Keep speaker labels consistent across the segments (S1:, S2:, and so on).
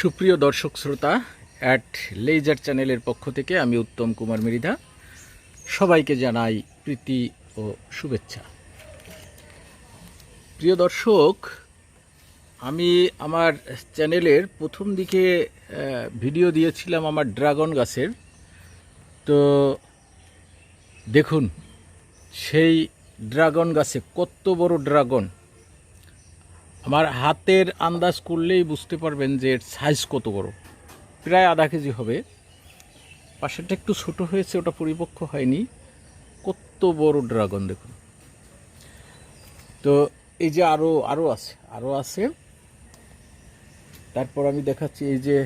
S1: সুপ্রিয় দর্শক শ্রোতা অ্যাট লেজার চ্যানেলের পক্ষ থেকে আমি উত্তম কুমার মৃধা সবাইকে জানাই প্রীতি ও শুভেচ্ছা। প্রিয় দর্শক, আমি আমার চ্যানেলের প্রথম দিকে ভিডিও দিয়েছিলাম আমার ড্রাগন গাছের। তো দেখুন, সেই ড্রাগন গাছে কত বড় ড্রাগন? আমার হাতের আন্দাজ করলেই বুঝতে পারবেন যে এর সাইজ কত বড়। প্রায় আধা কেজি হবে। পাশেরটা একটু ছোট হয়েছে, ওটা পরিপক্ক হয়নি। কত বড় ড্রাগন দেখুন। তো এই যে আরও আরও আছে আরও আছে। তারপর আমি দেখাচ্ছি এই যে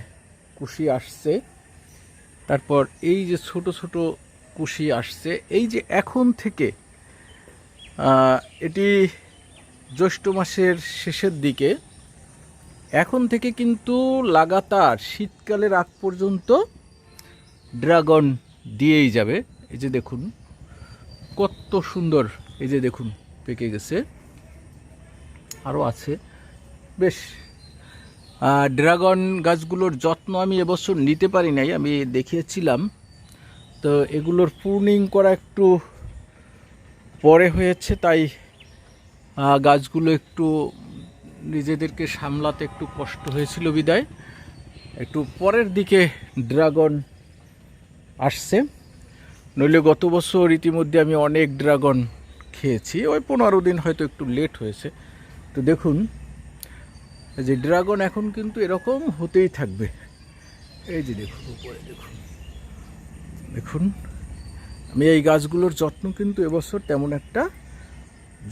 S1: কুশি আসছে। তারপর এই যে ছোট ছোট কুশি আসছে। এই যে এখন থেকে এটি জ্যৈষ্ঠ মাসের শেষের দিকে, এখন থেকে কিন্তু লাগাতার শীতকালের আগ পর্যন্ত ড্রাগন দিয়েই যাবে। এই যে দেখুন, কত সুন্দর এই যে দেখুন, পেকে গেছে। আরও আছে। বেশ ড্রাগন গাছগুলোর যত্ন আমি এবছর নিতে পারি নাই, আমি দেখিয়েছিলাম। তো এগুলোর পূর্ণিং করা একটু পরে হয়েছে, তাই গাছগুলো একটু নিজেদেরকে সামলাতে একটু কষ্ট হয়েছিল বিদায়। একটু পরের দিকে ড্রাগন আসছে। নইলে গত বছর ইতিমধ্যে আমি অনেক ড্রাগন খেয়েছি। ওই পনেরো দিন হয়তো একটু লেট হয়েছে। তো দেখুন যে ড্রাগন এখন কিন্তু এরকম হতেই থাকবে। এই যে দেখুন, উপরে দেখুন। দেখুন, আমি এই গাছগুলোর যত্ন কিন্তু এবছর তেমন একটা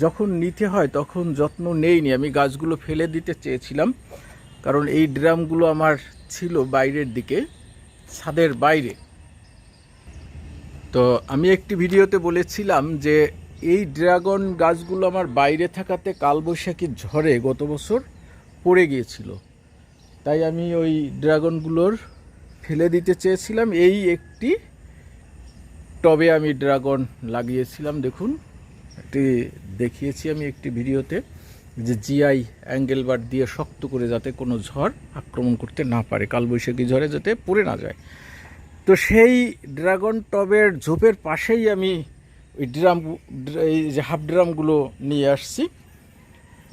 S1: যখন নিতে হয় তখন যত্ন নেইনি। আমি গাছগুলো ফেলে দিতে চেয়েছিলাম, কারণ এই ড্রামগুলো আমার ছিল বাইরের দিকে, ছাদের বাইরে। তো আমি একটি ভিডিওতে বলেছিলাম যে, এই ড্রাগন গাছগুলো আমার বাইরে থাকাতে কালবৈশাখীর ঝড়ে গত বছর পড়ে গিয়েছিল। তাই আমি ওই ড্রাগনগুলোর ফেলে দিতে চেয়েছিলাম। এই একটি টবে আমি ড্রাগন লাগিয়েছিলাম, দেখুন। একটি দেখিয়েছি আমি একটি ভিডিওতে যে জিআই অ্যাঙ্গেল বার দিয়ে শক্ত করে যাতে কোনো ঝড় আক্রমণ করতে না পারে, কালবৈশাখী ঝড়ে যাতে পড়ে না যায়। তো সেই ড্রাগন টবের ঝোপের পাশেই আমি ওই ড্রাম, এই যে হাফ ড্রামগুলো নিয়ে আসছি।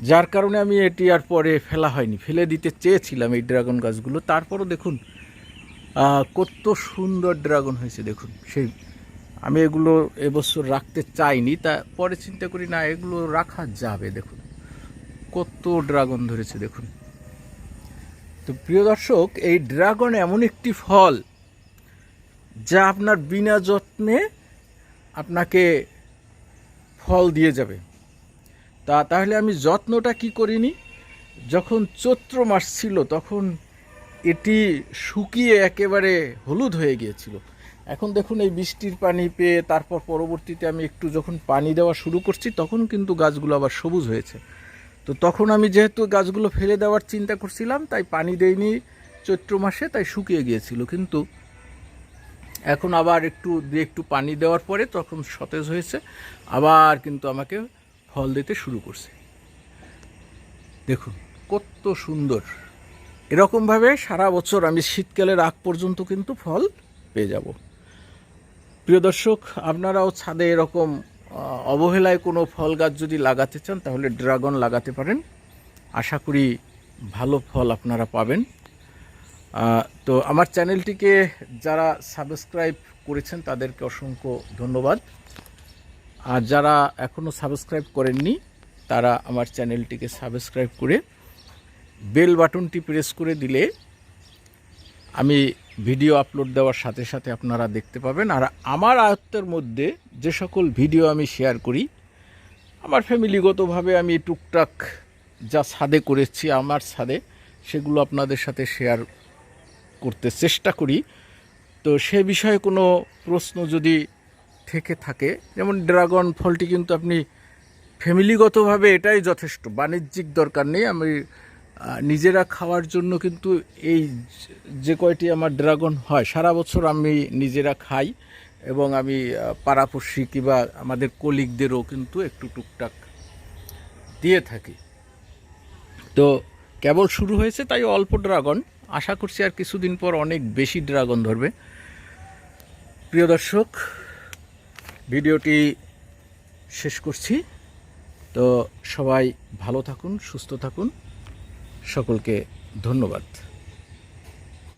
S1: যার কারণে আমি এটি আর পরে ফেলা হয়নি, ফেলে দিতে চেয়েছিলাম এই ড্রাগন গাছগুলো। তারপরও দেখুন কত সুন্দর ড্রাগন হয়েছে, দেখুন, সেই আমি এগুলো এবছর রাখতে চাইনি, তা পরে চিন্তা করি, না, এগুলো রাখা যাবে, দেখুন। কত ড্রাগন ধরেছে, দেখুন। তো প্রিয় দর্শক, এই ড্রাগন এমন একটি ফল, যা আপনার বিনা যত্নে আপনাকে ফল দিয়ে যাবে। তা তাহলে আমি যত্নটা কি করিনি? যখন চৈত্র মাস ছিল, তখন এটি শুকিয়ে একেবারে হলুদ হয়ে গিয়েছিল। এখন দেখুন এই বৃষ্টির পানি পেয়ে তারপর পরবর্তীতে আমি একটু যখন পানি দেওয়া শুরু করছি, তখন কিন্তু গাছগুলো আবার সবুজ হয়েছে। তো তখন আমি যেহেতু গাছগুলো ফেলে দেওয়ার চিন্তা করছিলাম, তাই পানি দেইনি। চৈত্র মাসে তাই শুকিয়ে গিয়েছিল। কিন্তু এখন আবার একটু দিয়ে একটু পানি দেওয়ার পরে তখন সতেজ হয়েছে। আবার কিন্তু আমাকে ফল দিতে শুরু করছে। দেখুন, কত সুন্দর। এরকমভাবে সারা বছর আমি শীতকালের আগ পর্যন্ত কিন্তু ফল পেয়ে যাব। প্রিয় দর্শক, আপনারাও ছাদে এরকম অবহেলায় কোনো ফল গাছ যদি লাগাতে চান, তাহলে ড্রাগন লাগাতে পারেন। আশা করি ভালো ফল আপনারা পাবেন। তো আমার চ্যানেলটিকে যারা সাবস্ক্রাইব করেছেন, তাদেরকে অসংখ্য ধন্যবাদ। আর যারা এখনও সাবস্ক্রাইব করেননি, তারা আমার চ্যানেলটিকে সাবস্ক্রাইব করে বেল বাটনটি প্রেস করে দিলে আমি ভিডিও আপলোড দেওয়ার সাথে সাথে আপনারা দেখতে পাবেন। আর আমার আয়ত্তের মধ্যে যে সকল ভিডিও আমি শেয়ার করি, আমার ফ্যামিলিগতভাবে আমি টুকটাক যা ছাদে করেছি, আমার ছাদে, সেগুলো আপনাদের সাথে শেয়ার করতে চেষ্টা করি। তো সে বিষয়ে কোনো প্রশ্ন যদি থেকে থাকে, যেমন ড্রাগন ফলটি কিন্তু আপনি ফ্যামিলিগতভাবে এটাই যথেষ্ট। বাণিজ্যিক দরকার নেই, আমি নিজেরা খাওয়ার জন্য কিন্তু এই যে কয়টি আমার ড্রাগন হয়, সারা বছর আমি নিজেরা খাই এবং আমি পাড়াপড়শি কিংবা আমাদের কলিগদেরও কিন্তু একটু টুকটাক দিয়ে থাকি। তো কেবল শুরু হয়েছে তাই অল্প ড্রাগন। আশা করছি আর কিছুদিন পর অনেক বেশি ড্রাগন ধরবে। প্রিয় দর্শক, ভিডিওটি শেষ করছি। তো সবাই ভালো থাকুন, সুস্থ থাকুন। সকলকে ধন্যবাদ।